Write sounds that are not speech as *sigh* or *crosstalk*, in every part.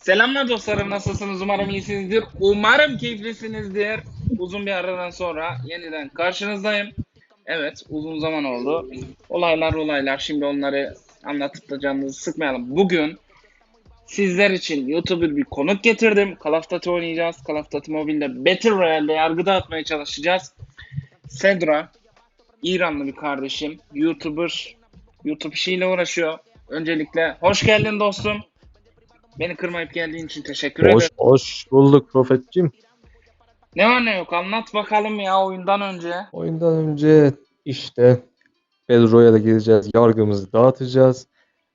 Selamlar dostlarım nasılsınız umarım iyisinizdir. Umarım keyiflisinizdir. Uzun bir aradan sonra yeniden karşınızdayım. Evet uzun zaman oldu. Olaylar olaylar şimdi onları anlatıp da canınızı sıkmayalım. Bugün sizler için YouTuber bir konuk getirdim. Call of Duty oynayacağız. Call of Duty Mobile'de Battle Royale'de yargı dağıtmaya çalışacağız. Sedra İranlı bir kardeşim. YouTuber. YouTube işiyle uğraşıyor. Öncelikle hoş geldin dostum. Beni kırmayıp geldiğin için teşekkür Hoş ederim. hoş bulduk Profetçim. Ne var ne yok anlat bakalım ya oyundan önce. Oyundan önce işte Battle Royale'e gireceğiz. Yargımızı dağıtacağız.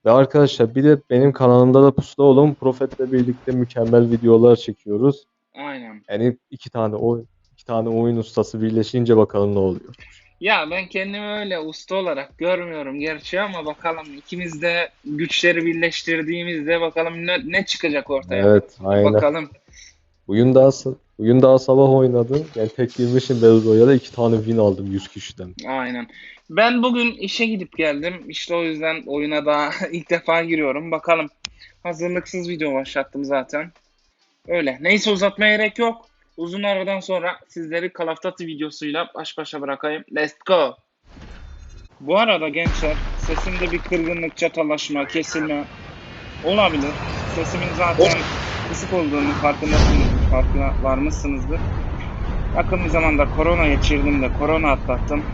Ve arkadaşlar bir de benim kanalımda da pusula olun. Profet'le birlikte mükemmel videolar çekiyoruz. Aynen. Yani iki tane oyun iki tane oyun ustası birleşince bakalım ne oluyor. Ya ben kendimi öyle usta olarak görmüyorum gerçi ama bakalım ikimiz de güçleri birleştirdiğimizde bakalım ne, ne çıkacak ortaya. Evet, aynen. Bakalım. Bugün daha bugün daha sabah oynadım. Yani tek girmişim Battle Royale'e iki tane win aldım 100 kişiden. Aynen. Ben bugün işe gidip geldim. İşte o yüzden oyuna daha *laughs* ilk defa giriyorum. Bakalım. Hazırlıksız video başlattım zaten. Öyle. Neyse uzatmaya gerek yok. Uzun aradan sonra sizleri Duty videosuyla baş başa bırakayım. Let's go. Bu arada gençler sesimde bir kırgınlık, çatalaşma, kesilme olabilir. Sesimin zaten kısık olduğunu farkındasınız, farkına varmışsınızdır. Yakın bir zamanda korona geçirdim de korona atlattım.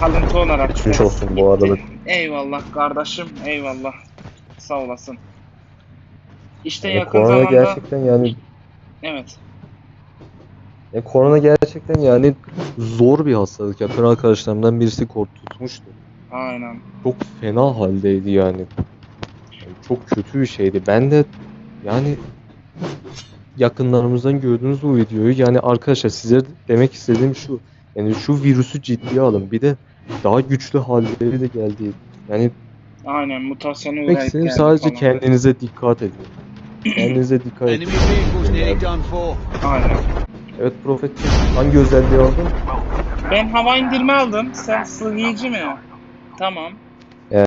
Kalıntı olarak Geçmiş olsun bu arada. Eyvallah kardeşim, eyvallah. Sağ olasın. İşte Yani yakın korona zamanda gerçekten yani evet. Ya korona gerçekten yani zor bir hastalık. Yakın arkadaşlarımdan birisi kort tutmuştu. Aynen. Çok fena haldeydi yani. Yani Çok kötü bir şeydi. Ben de yani yakınlarımızdan gördüğünüz bu videoyu yani arkadaşlar size demek istediğim şu. Yani şu virüsü ciddiye alın. Bir de daha güçlü halleri de geldi. Yani Aynen mutasyona demek istediğim sadece falan. kendinize dikkat edin. Kendinize dikkat edin. Aynen. Evet Profetçi hangi özelliği aldın? Ben hava indirme aldım. Sen sığıyıcı mı? Tamam. Ee,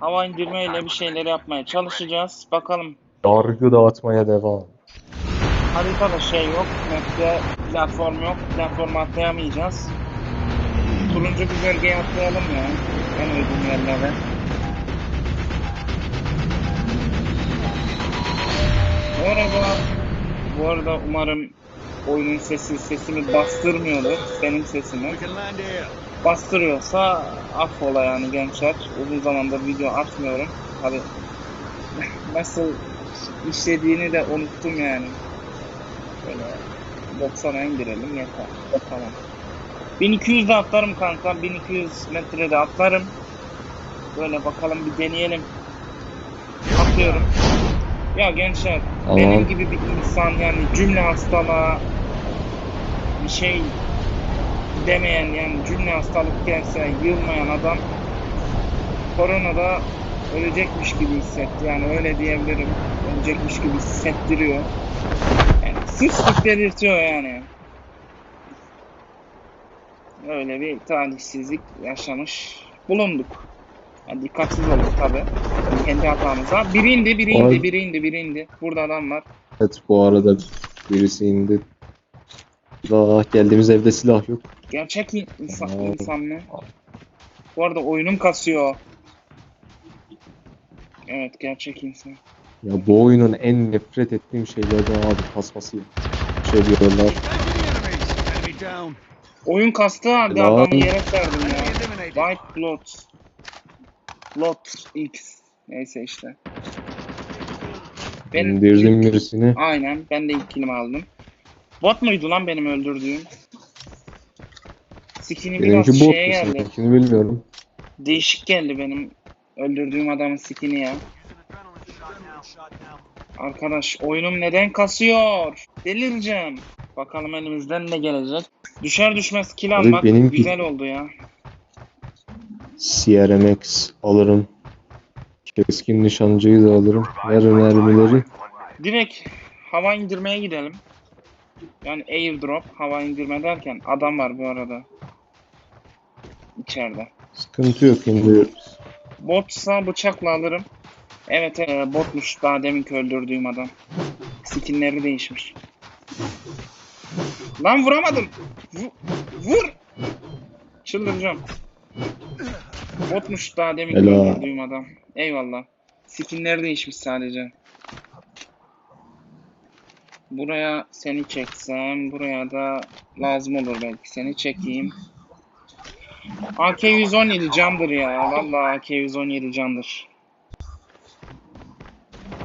Hava indirmeyle bir şeyler yapmaya çalışacağız. Bakalım. yargı dağıtmaya devam. Haritada şey yok. Map'te platform yok. Platformu atlayamayacağız. Turuncu bir bölgeye atlayalım ya. En uygun yerlere. Bu arada, bu arada umarım oyunun sesi sesimi bastırmıyordur. Sesini. Can land here. bastırıyorsa affola yani gençler. Uzun zamandır video atmıyorum. Tabi *laughs* nasıl işlediğini de unuttum yani. Böyle 90'a indirelim yeter. Tamam. 1200 de atlarım kanka. 1200 metrede atlarım. Böyle bakalım bir deneyelim. Atlıyorum. Ya gençler Tamam. benim gibi bir insan yani cümle hastalığa bir şey demeyen yani cümle hastalık gelse yılmayan adam koronada ölecekmiş gibi hissetti. Yani öyle diyebilirim. Ölecekmiş gibi hissettiriyor. Yani sık belirtiyor yani. Öyle bir talihsizlik yaşamış bulunduk. Yani dikkatsiz olduk tabi. Kendi hatamıza. Biri indi, biri indi, biri indi, biri indi. Burada adam var. Evet bu arada birisi indi. Daha geldiğimiz evde silah yok. Gerçek in- insan, insan mı? Bu arada oyunum kasıyor. Evet gerçek insan. Ya bu oyunun en nefret ettiğim şeylerden abi kasması. Şey diyorlar. Oyun kastı abi Lan. adamı yere serdim ya. White Blood. Blood X. Neyse işte. Ben İndirdim birisini. aynen ben de ilk kilimi aldım. Bot muydu lan benim öldürdüğüm? Skin'i biraz Benimki bot şeye mu geldi. seninkini bilmiyorum. Değişik geldi benim öldürdüğüm adamın skin'i ya. Arkadaş oyunum neden kasıyor? Delireceğim. Bakalım elimizden ne gelecek. Düşer düşmez kill Abi almak benim- güzel oldu ya. CRMX alırım. Keskin nişancıyı da alırım. Ver mermileri. Direkt hava indirmeye gidelim. Yani airdrop hava indirme derken adam var bu arada. İçeride. Sıkıntı yok indiriyoruz. Botsa bıçakla alırım. Evet e, botmuş daha deminki öldürdüğüm adam. Skinleri değişmiş. Lan vuramadım. Vu- vur. Çıldıracağım. Botmuş daha demin Helal. öldürdüğüm adam. Eyvallah. Skinleri değişmiş sadece. Buraya seni çeksem, buraya da lazım olur belki. Seni çekeyim. AK-117 candır ya. Vallahi AK-117 candır.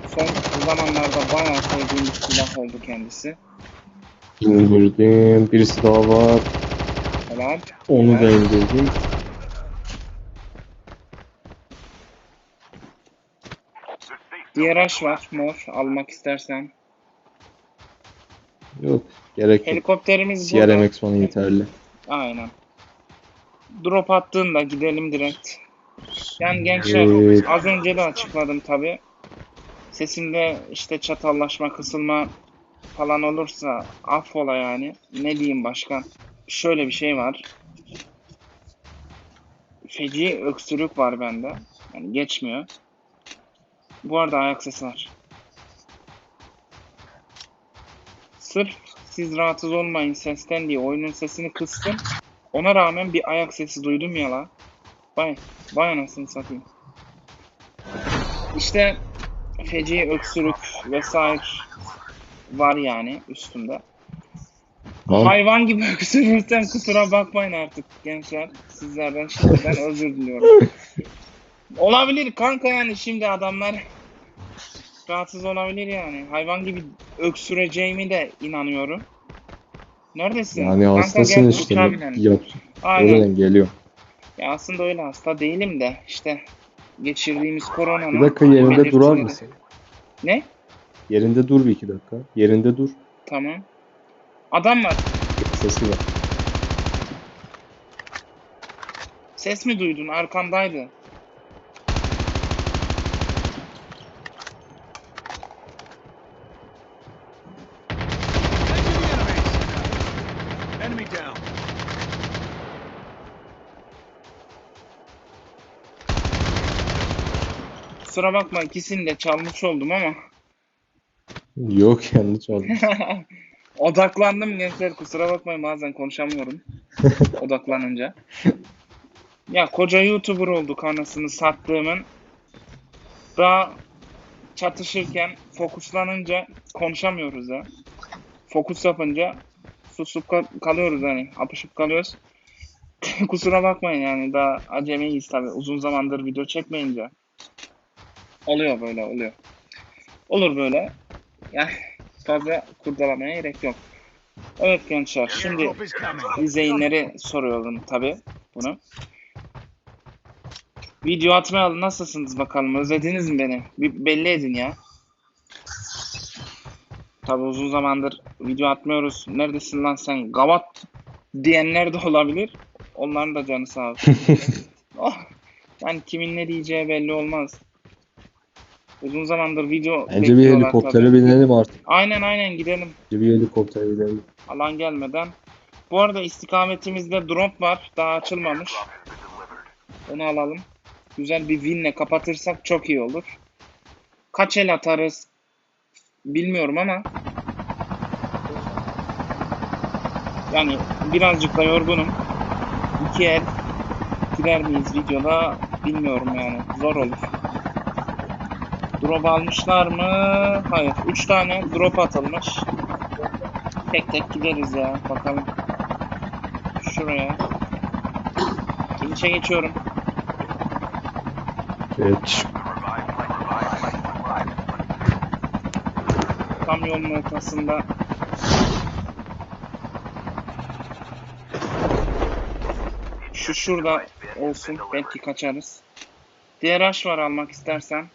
Son zamanlarda bayağı sevdiğim bir silah oldu kendisi. İndirdim. Birisi daha var. Helal. Onu da indirdim. Diğer aş var mor almak istersen. Yok. Gerek yok. Helikopterimiz burada. CRMX bana yeterli. Aynen. Drop attığında gidelim direkt. Yani gençler Evet. az önce de açıkladım tabi. Sesimde işte çatallaşma, kısılma falan olursa affola yani. Ne diyeyim başka? Şöyle bir şey var. Feci öksürük var bende. Yani geçmiyor. Bu arada ayak sesi var. Sırf siz rahatsız olmayın sesten diye oyunun sesini kıstım. Ona rağmen bir ayak sesi duydum ya la. Vay, vay anasını satayım. İşte feci öksürük vesaire var yani üstümde. Tamam. Hayvan gibi *laughs* öksürürsem kusura bakmayın artık gençler. Sizlerden şimdiden özür diliyorum. *laughs* Olabilir kanka yani şimdi adamlar rahatsız olabilir yani. Hayvan gibi öksüreceğimi de inanıyorum. Neredesin? Yani Kanka hastasın gel, işte. uçağa binelim. Yok. Aynen. Oradan geliyor. Ya aslında öyle hasta değilim de işte geçirdiğimiz koronanın Bir dakika yerinde belirtileri- durar mısın? Ne? Yerinde dur bir iki dakika. Yerinde dur. Tamam. Adam var. Sesi var. Ses mi duydun? Arkandaydı. Kusura bakma ikisini de çalmış oldum ama *laughs* Yok yanlış oldu. *laughs* odaklandım gençler kusura bakmayın bazen konuşamıyorum *laughs* odaklanınca. Ya koca YouTuber olduk anasını sattığımın. Daha çatışırken fokuslanınca konuşamıyoruz ya. Fokus yapınca susup kal- kalıyoruz hani apışıp kalıyoruz. Kusura bakmayın yani daha acemiyiz tabi uzun zamandır video çekmeyince. Oluyor böyle oluyor. Olur böyle. Yani fazla kurdalamaya gerek yok. Evet gençler şimdi izleyenleri soruyorum tabi bunu. Video atmayalı nasılsınız bakalım özlediniz mi beni? Bir belli edin ya. Tabi uzun zamandır video atmıyoruz. Neredesin lan sen gavat diyenler de olabilir. Onların da canı sağ olsun. *laughs* oh, yani kimin ne diyeceği belli olmaz. Uzun zamandır video Bence bir bekliyorlar helikoptere tabii. binelim artık. Aynen aynen gidelim. Bence bir helikoptere binelim. Alan gelmeden. Bu arada istikametimizde drop var. Daha açılmamış. Onu alalım. Güzel bir winle kapatırsak çok iyi olur. Kaç el atarız bilmiyorum ama yani birazcık da yorgunum. İki el gider miyiz videoda bilmiyorum yani. Zor olur. Drop almışlar mı? Hayır. Üç tane drop atılmış. Tek tek gideriz ya. Bakalım. Şuraya. İnişe geçiyorum. Evet. Tam yolun ortasında. Şu şurada olsun. Belki kaçarız. Diğer aş var almak istersen.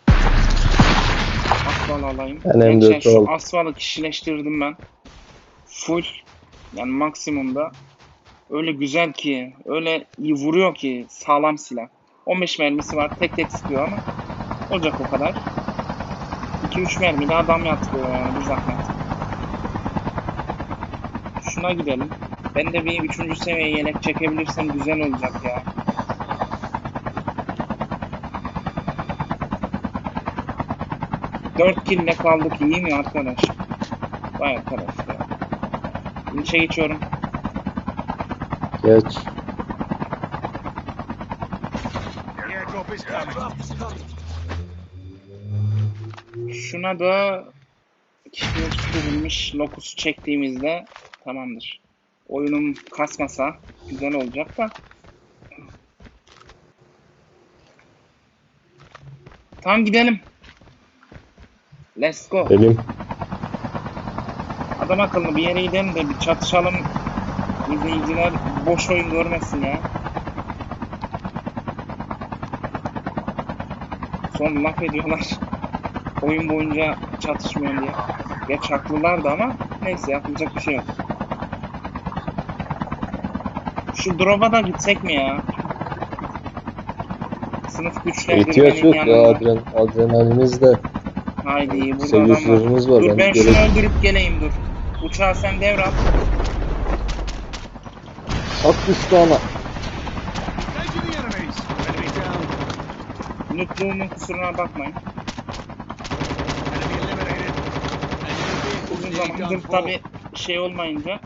Asfal alayım. Ben M4 Gençler şu asfalı kişileştirdim ben. Full. Yani maksimumda. Öyle güzel ki. Öyle iyi vuruyor ki. Sağlam silah. 15 mermisi var. Tek tek sıkıyor ama. Olacak o kadar. 2-3 mermiyle adam yatırıyor yani bir zahmet. Şuna gidelim. Ben de bir 3. seviye yelek çekebilirsem güzel olacak ya. 4 kille kaldık iyi mi arkadaş? Vay arkadaş ya. İçe geçiyorum. Geç. Şuna da kişiye tutulmuş lokusu çektiğimizde tamamdır. Oyunum kasmasa güzel olacak da. Tamam gidelim. Let's go. Elim. Adam akıllı bir yere gidelim de bir çatışalım. İzleyiciler boş oyun görmesin ya. Son laf ediyorlar. *laughs* Oyun boyunca çatışmıyorum diye. Geç haklılardı ama neyse yapılacak bir şey yok. Şu drop'a da gitsek mi ya? Sınıf İhtiyaç güçlendirmenin yok ya yanında. adren, adrenalinimizde. Haydi burada adam var. Var. Dur Ben ben şunu gerek... öldürüp geleyim dur. Uçağı sen devrat. At down. Nutluğumun kusuruna bakmayın. Uzun zamandır tabi şey olmayınca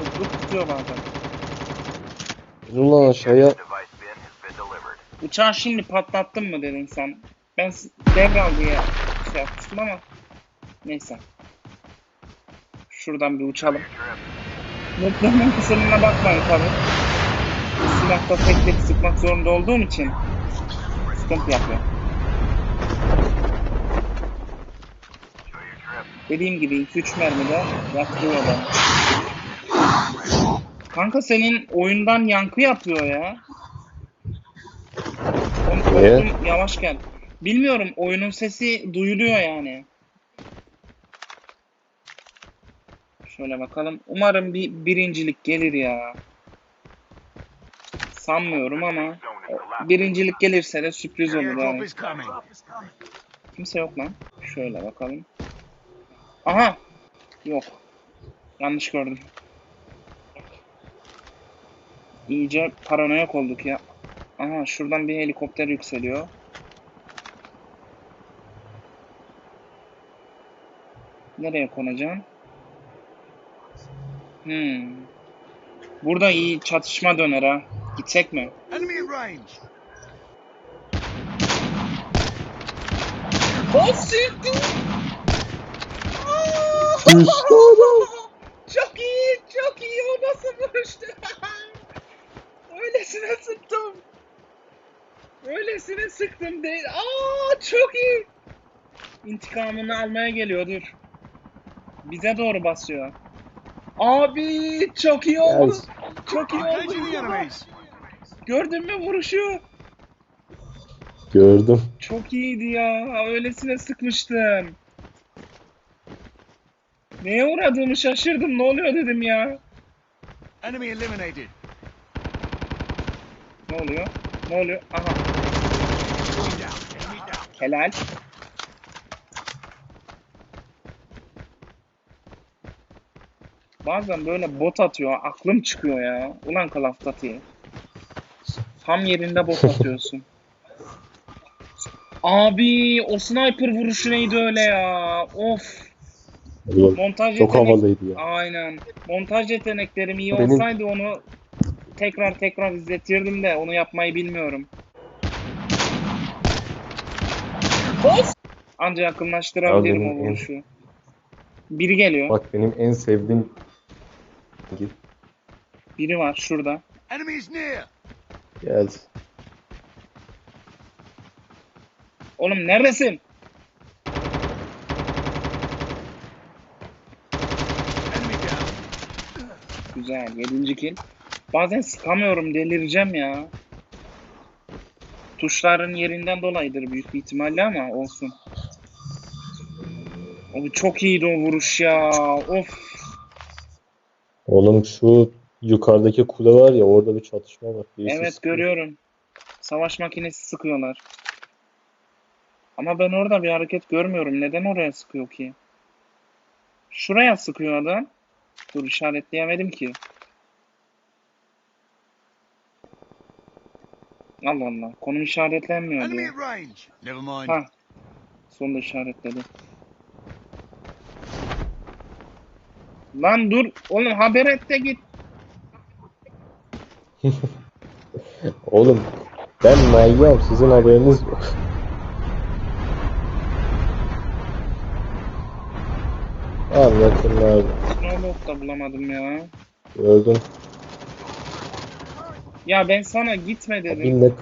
nutluk tutuyor bazen. Ulan aşağıya. Uçağı şimdi patlattın mı dedin sen. Ben s- devral diye şey yapmıştım ama neyse. Şuradan bir uçalım. Nutluğumun kusuruna bakmayın tabi. Silahta tek tek sıkmak zorunda olduğum için sıkıntı yapıyor. Dediğim gibi 2-3 mermide yaktırıyor beni. Kanka senin oyundan yankı yapıyor ya. Niye? yavaş gel. Bilmiyorum oyunun sesi duyuluyor yani. Şöyle bakalım. Umarım bir birincilik gelir ya. Sanmıyorum ama birincilik gelirse de sürpriz olur yani. Kimse yok lan. Şöyle bakalım. Aha. Yok. Yanlış gördüm. İyice paranoyak olduk ya. Aha şuradan bir helikopter yükseliyor. Nereye konacağım? Hmm. Burada iyi çatışma döner ha. Gitsek mi? Enemy in range. O siktir! Düştü adam. Çok iyi, çok iyi. O nasıl vuruştu? *laughs* Öylesine sıktım. Öylesine sıktım değil. Aa, çok iyi. İntikamını almaya geliyor dur. Bize doğru basıyor. Abi çok iyi oldu. Yes. Çok iyi oldu. Gördün mü vuruşu? Gördüm. Çok iyiydi ya. Öylesine sıkmıştım. Neye uğradığımı şaşırdım. Ne oluyor dedim ya. Enemy eliminated. Ne oluyor? Ne oluyor? Aha. Helal. Bazen böyle bot atıyor. Aklım çıkıyor ya. Ulan Call of Duty. Tam yerinde bot *laughs* atıyorsun. Abi o sniper vuruşu neydi öyle ya? Of. Montaj çok yetenek- havalıydı ya. Aynen. Montaj yeteneklerim iyi Benim- olsaydı onu tekrar tekrar izletirdim de onu yapmayı bilmiyorum. Bos! Anca yakınlaştırabilirim Ya o vuruşu. Biri geliyor. Bak benim en sevdiğim Biri var şurada. Enemy is near. geldi. Oğlum neredesin? Güzel. Yedinci kill. Bazen sıkamıyorum. Delireceğim ya. Tuşların yerinden dolayıdır büyük bir ihtimalle ama olsun. Abi çok iyiydi o vuruş ya. Of. Oğlum şu yukarıdaki kule var ya orada bir çatışma var. Birisi Evet sıkıyor. görüyorum. Savaş makinesi sıkıyorlar. Ama ben orada bir hareket görmüyorum. Neden oraya sıkıyor ki? Şuraya sıkıyor adam. Dur işaretleyemedim ki. Allah Allah. Konum işaretlenmiyor Enemy diyor. at range. Never mind. Ha. Sonunda işaretledi. Lan dur. Oğlum haber et de git. *laughs* Oğlum ben manyağım sizin haberiniz yok. Abi yakınlarda. Snowlock da bulamadım ya. Gördüm. Ya ben sana gitme dedim. Millet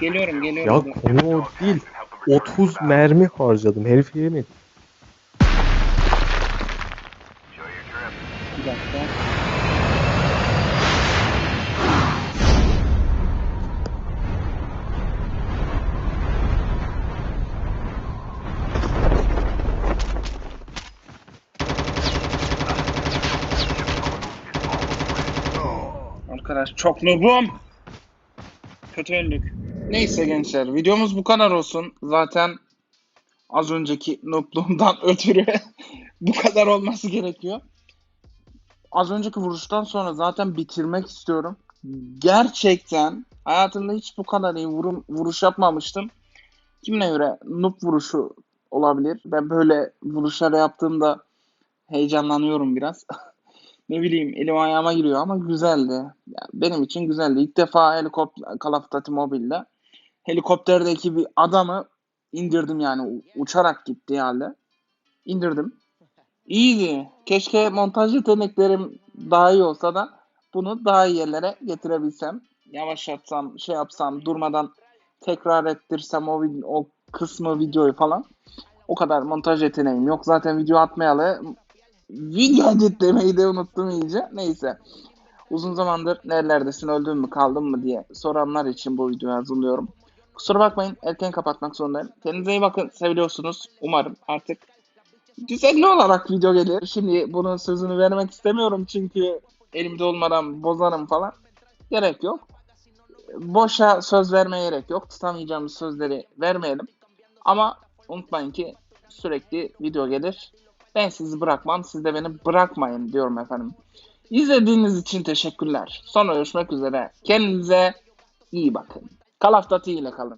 Geliyorum geliyorum. ya dedim. konu o değil. 30 mermi harcadım. Herif yemedi. Dakika. Arkadaş çok noobum. Kötü öldük. Neyse gençler videomuz bu kadar olsun. Zaten az önceki noobluğumdan *laughs* ötürü bu kadar olması gerekiyor. Az önceki vuruştan sonra zaten bitirmek istiyorum. Gerçekten hayatımda hiç bu kadar iyi vurum, vuruş yapmamıştım. Kimine göre noob vuruşu olabilir. Ben böyle vuruşlar yaptığımda heyecanlanıyorum biraz. *laughs* ne bileyim elim ayağıma giriyor ama güzeldi. Yani benim için güzeldi. İlk defa helikopter Call of Duty Mobile'de helikopterdeki bir adamı indirdim yani uçarak gitti halde. İndirdim. İyiydi. Keşke montaj yeteneklerim daha iyi olsa da bunu daha iyi yerlere getirebilsem. Yavaşlatsam, şey yapsam, durmadan tekrar ettirsem o, o kısmı videoyu falan. O kadar montaj yeteneğim yok. Zaten video atmayalı video editlemeyi de unuttum iyice. Neyse. Uzun zamandır nerelerdesin öldün mü kaldın mı diye soranlar için bu videoyu hazırlıyorum. Kusura bakmayın erken kapatmak zorundayım. Kendinize iyi bakın. Seviyorsunuz. Umarım artık düzenli olarak video gelir. Şimdi bunun sözünü vermek istemiyorum çünkü elimde olmadan bozarım falan. Gerek yok. Boşa söz vermeye gerek yok. Tutamayacağımız sözleri vermeyelim. Ama unutmayın ki sürekli video gelir. Ben sizi bırakmam, siz de beni bırakmayın diyorum efendim. İzlediğiniz için teşekkürler. Sonra görüşmek üzere. Kendinize iyi bakın. Call of ile kalın.